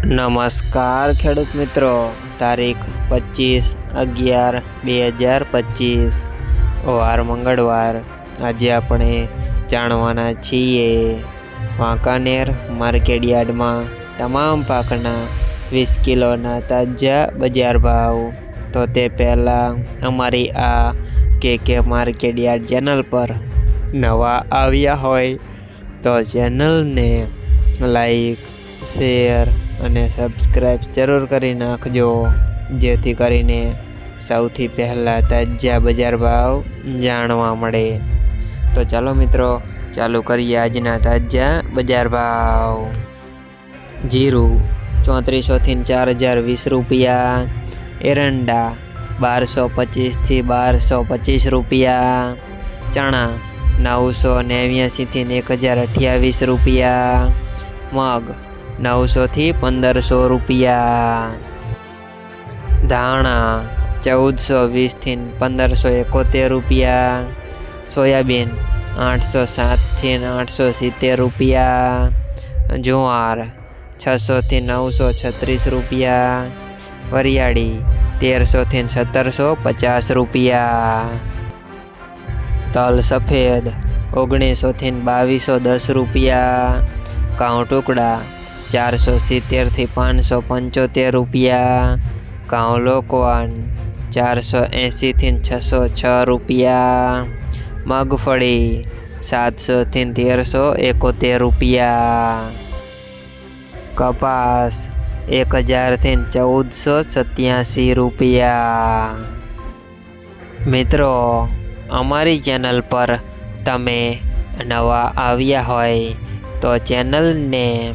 નમસ્કાર, ખેડૂત મિત્રો. તારીખ પચીસ અગિયાર બે હજાર પચીસ. વાર મંગળવાર. આજે આપણે જાણવાના છીએ વાંકાનેર માર્કેટયાર્ડમાં તમામ પાકના વીસ કિલોના તાજા બજાર ભાવ. તો તે પહેલાં અમારી આ કે કે માર્કેટયાર્ડ ચેનલ પર નવા આવ્યા હોય તો ચેનલને લાઈક, શેર અને સબસ્ક્રાઈબ જરૂર કરી નાખજો, જેથી કરીને સૌથી પહેલાં તાજા બજાર ભાવ જાણવા મળે. તો ચાલો મિત્રો, ચાલુ કરીએ આજના તાજા બજાર ભાવ. જીરું ચોત્રીસોથી ચાર હજાર વીસ રૂપિયા, એરંડા બારસો પચીસથી બારસો પચીસ રૂપિયા, ચણા નવસો નેવ્યાસીથી એક હજાર અઠ્યાવીસ રૂપિયા, મગ નવસોથી પંદરસો રૂપિયા. ધાણા ચૌદસો વીસથી પંદરસો એકોતેર રૂપિયા. સોયાબીન આઠસો સાતથી આઠસો સિત્તેર રૂપિયા. જુવાર છસોથી નવસો છત્રીસ રૂપિયા. વરિયાળી તેરસોથી સત્તરસો પચાસ રૂપિયા. તલ સફેદ ઓગણીસોથી બાવીસો દસ રૂપિયા. કાઉ ટુકડા ચારસો સિત્તેરથી પાંચસો પંચોતેર રૂપિયા. ઘઉં લોકવાન ચારસો એંશીથી છસો છ રૂપિયા. મગફળી, સાતસોથી તેરસો એકોતેર રૂપિયા. કપાસ એક હજારથી ચૌદસો સત્યાસી રૂપિયા. મિત્રો, અમારી ચેનલ પર તમે નવા આવ્યા હોય તો ચેનલને